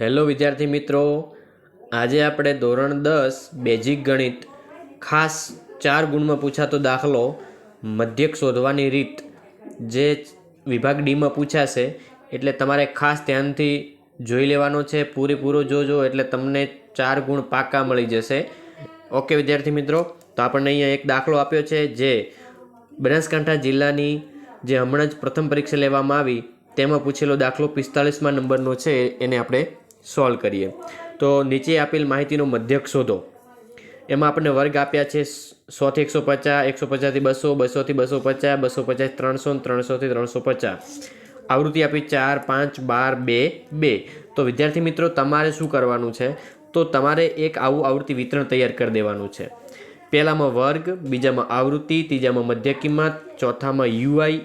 Hello વિદ્યાર્થી મિત્રો, આજે આપણે ધોરણ દસ બેઝિક ગણિત ખાસ ચાર ગુણમાં પૂછાતો દાખલો મધ્યક શોધવાની રીત જે વિભાગ ડીમાં પૂછાશે. એટલે તમારે ખાસ ધ્યાનથી જોઈ લેવાનો છે, પૂરેપૂરો જોજો, એટલે તમને ચાર ગુણ પાકા મળી જશે. ઓકે વિદ્યાર્થી મિત્રો, તો આપણને અહીંયા એક દાખલો આપ્યો છે જે બનાસકાંઠા જિલ્લાની જે હમણાં જ પ્રથમ પરીક્ષા લેવામાં આવી, તેમાં પૂછેલો દાખલો પિસ્તાળીસમાં નંબરનો છે, એને આપણે સોલ્વ કરીએ. તો નીચે આપેલ માહિતીનો મધ્યક શોધો. એમાં આપણને વર્ગ આપ્યા છે સોથી એકસો પચાસ, એકસો પચાસથી બસો બસોથી બસો પચાસ બસો પચાસ ત્રણસો ત્રણસોથી ત્રણસો પચાસ. આવૃત્તિ આપી ચાર, પાંચ, બાર, બે બે. તો વિદ્યાર્થી મિત્રો, તમારે શું કરવાનું છે? તો તમારે એક આવું આવૃત્તિ વિતરણ તૈયાર કરી દેવાનું છે. પહેલામાં વર્ગ, બીજામાં આવૃત્તિ, ત્રીજામાં મધ્ય કિંમત, ચોથામાં યુઆઈ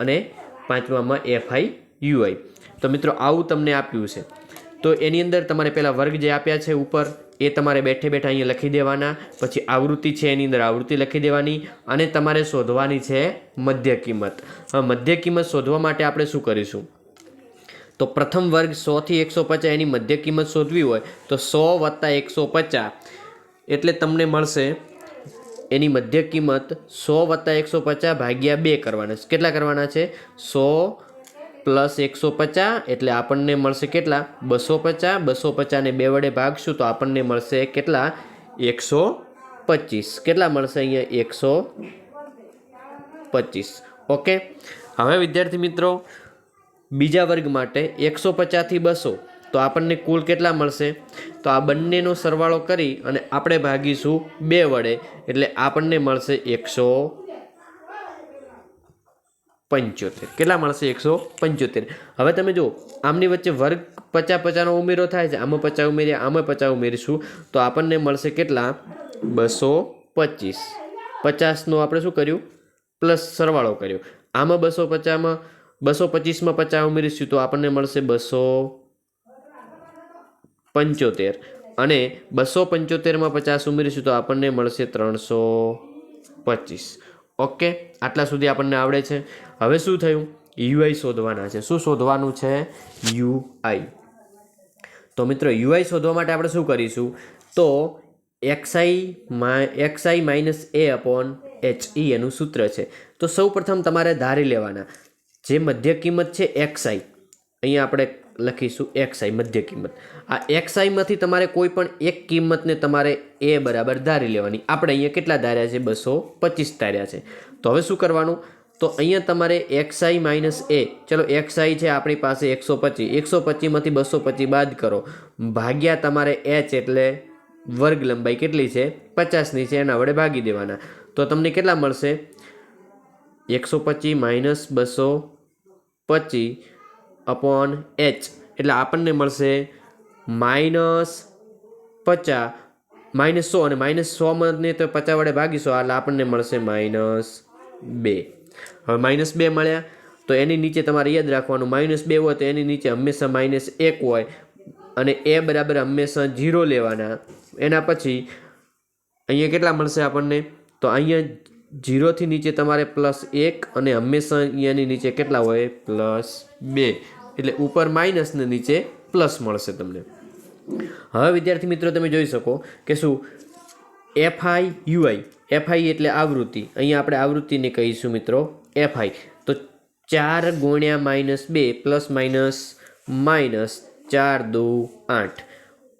અને પાંચમામાં એફઆઈ યુઆઈ. તો મિત્રો, આવું તમને આપ્યું છે. તો એની અંદર તમારે પહેલાં વર્ગ જે આપ્યા છે ઉપર, એ તમારે બેઠે બેઠા અહીંયા લખી દેવાના. પછી આવૃત્તિ છે એની અંદર આવૃત્તિ લખી દેવાની અને તમારે શોધવાની છે મધ્ય કિંમત. હવે મધ્ય કિંમત શોધવા માટે આપણે શું કરીશું? તો પ્રથમ વર્ગ સોથી એકસો પચાસ, એની મધ્ય કિંમત શોધવી હોય તો સો વત્તા એકસો પચાસ એટલે તમને મળશે એની મધ્ય કિંમત સો વત્તા એકસો પચાસ ભાગ્યા બે કરવાના કેટલા કરવાના છે? સો પ્લસ એકસો પચાસ એટલે આપણને મળશે કેટલા? બસો પચાસ. બસો પચાસને બે વડે ભાગશું તો આપણને મળશે કેટલા? એકસો પચીસ. કેટલા મળશે અહીંયા? એકસો પચીસ. ઓકે? હવે વિદ્યાર્થી મિત્રો, બીજા વર્ગ માટે એકસો પચાસથી બસો. તો આપણને કુલ કેટલા મળશે? તો આ બંનેનો સરવાળો કરી અને આપણે ભાગીશું બે વડે. એટલે આપણને મળશે એકસો પંચોતેર. કેટલા મળશે? એકસો પંચોતેર. હવે તમે જુઓ, આમની વચ્ચે વર્ગ પચાસ પચાસનો ઉમેરો થાય છે. આમાં પચાસ ઉમેરીએ, આમાં પચાસ ઉમેરીશું. તો આપણને મળશે કેટલા? બસો પચીસ. પચાસનો આપણે શું કર્યું? પ્લસ સરવાળો કર્યો. આમાં બસો પચાસમાં, બસો પચીસમાં પચાસ ઉમેરીશું તો આપણને મળશે બસો પંચોતેર. અને બસો પંચોતેરમાં પચાસ ઉમેરીશું તો આપણને મળશે ત્રણસો પચીસ. ઓકે? આટલા સુધી આપણને આવડે છે. હવે શું થયું? યુઆઈ શોધવાના છે. શું શોધવાનું છે? યુઆઈ તો મિત્રો યુઆઈ શોધવા માટે આપણે શું કરીશું? તો X I X I minus A upon H E એનું સૂત્ર છે. તો સૌ પ્રથમ તમારે ધારી લેવાના. જે મધ્ય કિંમત છે એક્સઆઈ અહીંયા આપણે લખીશું એક્સઆઈ મધ્ય કિંમત. આ એક્સઆઈમાંથી તમારે કોઈ પણ એક કિંમતને તમારે એ બરાબર ધારી લેવાની. આપણે અહીંયા કેટલા ધાર્યા છે? બસો પચીસ ધાર્યા છે. તો હવે શું કરવાનું? તો અહીંયા તમારે એક્સઆઈ માઇનસ એ ચલો એક્સઆઈ છે આપણી પાસે એકસો પચીસ. એકસો પચીસમાંથી બસો પચીસ બાદ કરો. ભાગ્યા તમારે એચ એટલે વર્ગ લંબાઈ કેટલી છે? પચાસની છે. એના વડે ભાગી દેવાના. તો તમને કેટલા મળશે? એકસો પચીસ માઇનસ બસો પચીસ. Upon H. એટલે આપણને મળશે માઇનસ પચાસ માઇનસ સો અને માઇનસ સોમાં તો પચાસ વડે ભાગીશો, એટલે આપણને મળશે માઇનસ બે. હવે માઇનસ બે મળ્યા, તો એની નીચે તમારે યાદ રાખવાનું, માઇનસ બે હોય તો એની નીચે હંમેશા માઇનસ એક હોય અને એ બરાબર હંમેશા ઝીરો લેવાના. એના પછી અહીંયા કેટલા મળશે આપણને? તો અહીંયા જીરોથી નીચે તમારે પ્લસ એક અને હંમેશા અહીંયાની નીચે કેટલા હોય? પ્લસ બે. એટલે ઉપર માઇનસ ને નીચે પ્લસ મળશે તમને. હવે વિદ્યાર્થી મિત્રો તમે જોઈ શકો કે શું? FI, UI. એફઆઈ એટલે આવૃત્તિ. અહીંયા આપણે આવૃત્તિને કહીશું મિત્રો. એફઆઈ. તો ચાર ગુણ્યા માઇનસ બે પ્લસ માઇનસ માઇનસ ચાર દો આઠ.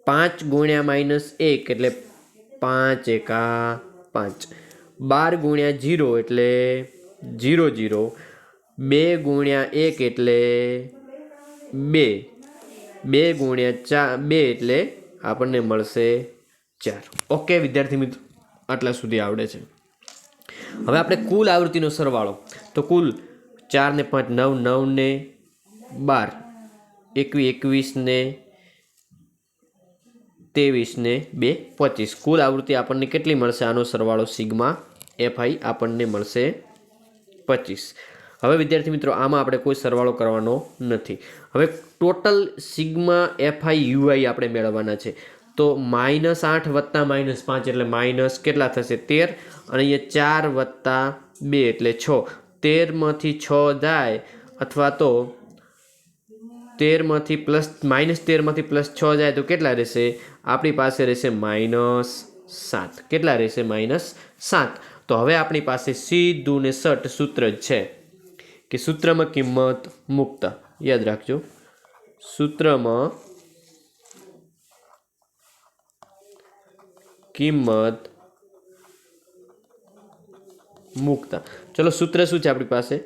પાંચ ગુણ્યા માઇનસ એક એટલે પાંચ એકા પાંચ. બાર ગુણ્યા જીરો એટલે જીરો જીરો. બે ગુણ્યા એક એટલે બે. બે ગુણ્યા ચાર, બે એટલે આપણને મળશે ચાર. ઓકે, વિદ્યાર્થી મિત્રો, આટલા સુધી આવડે છે. હવે આપણે કુલ આવૃત્તિનો સરવાળો. તો કુલ ચાર ને પાંચ, નવ નવ ને બાર. એકવીસ એકવીસ ને ત્રેવીસ ને બે પચીસ. કુલ આવૃત્તિ આપણને કેટલી મળશે? આનો સરવાળો સિગ્મા એફઆઈ આપણને મળશે પચીસ. હવે વિદ્યાર્થી મિત્રો, આમાં આપણે કોઈ સરવાળો કરવાનો નથી. હવે ટોટલ સિગ્મા એફઆઈ યુઆઈ આપણે મેળવવાના છે. તો માઇનસ આઠ વત્તા માઇનસ પાંચ એટલે માઇનસ કેટલા થશે? તેર. અને અહીંયા ચાર વત્તા બે એટલે છ. તેરમાંથી છ જાય અથવા તો તેરમાંથી પ્લસ, માઇનસ તેરમાંથી પ્લસ છ જાય તો કેટલા રહેશે? આપણી પાસે રહેશે માઇનસ સાત. કેટલા રહેશે? માઇનસ સાત. તો હવે આપણી પાસે સીધું ને સટ સૂત્ર જ છે કે સૂત્રમાં કિંમત મુક્ત. યાદ રાખજો. સૂત્રમાં કિંમત મૂકતા. ચલો સૂત્ર શું છે આપણી પાસે?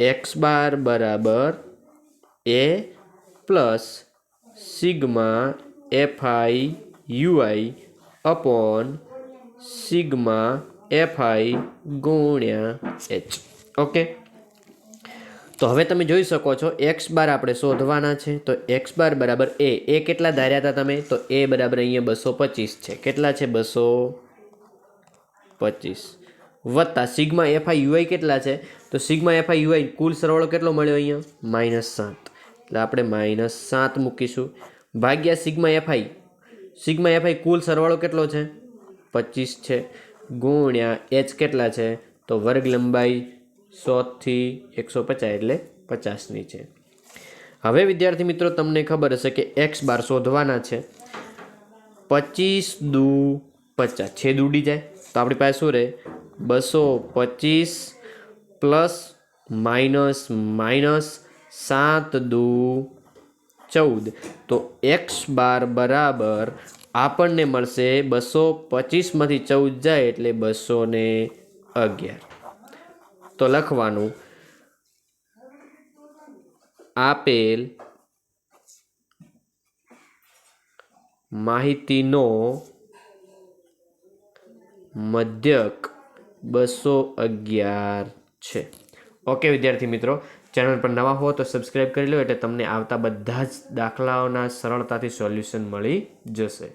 એક્સ બાર બરાબર A plus sigma F I U I upon sigma F I ગુણ્યા એચ. ઓકે? તો હવે તમે જોઈ શકો છો, એક્સ બાર આપણે શોધવાના છે, તો એક્સ બાર બરાબર એ. એ કેટલા ધાર્યા હતા તમે? તો એ બરાબર અહીંયા બસો પચીસ છે. કેટલા છે? બસો પચીસ. વત્તા સિગ્મા એફઆઈ યુઆઈ કેટલા છે? તો સિગ્મા એફઆઈ યુઆઈ કુલ સરવાળો કેટલો મળ્યો અહીંયા? માઇનસ સાત. એટલે આપણે માઇનસ સાત મૂકીશું. ભાગ્યા sigma F I. Sigma F I કુલ સરવાળો કેટલો છે? પચીસ છે. ગુણ્યા એચ કેટલા છે? તો વર્ગ લંબાઈ સોથી એકસો પચાસ એટલે પચાસની છે. હવે વિદ્યાર્થી મિત્રો, તમને ખબર હશે કે એક્સ બાર શોધવાના છે. પચીસ દુ પચાસ. છેદ ઉડી જાય. તો આપણી પાસે શું રહે? બસો પચીસ પ્લસ માઇનસ માઇનસ સાત દુ ચૌદ. તો એક્સ બાર બરાબર આપણને મળશે બસો પચીસમાંથી ચૌદ જાય એટલે બસો ને અગિયાર. તો લખવાનું. આપેલ માહિતીનો મધ્યક બસો અગિયાર છે. ઓકે વિદ્યાર્થી મિત્રો ચેનલ પર નવા હો તો સબસ્ક્રાઈબ કરી લો એટલે તમને આવતા બધા જ દાખલાઓના સરળતાથી સોલ્યુશન મળી જશે.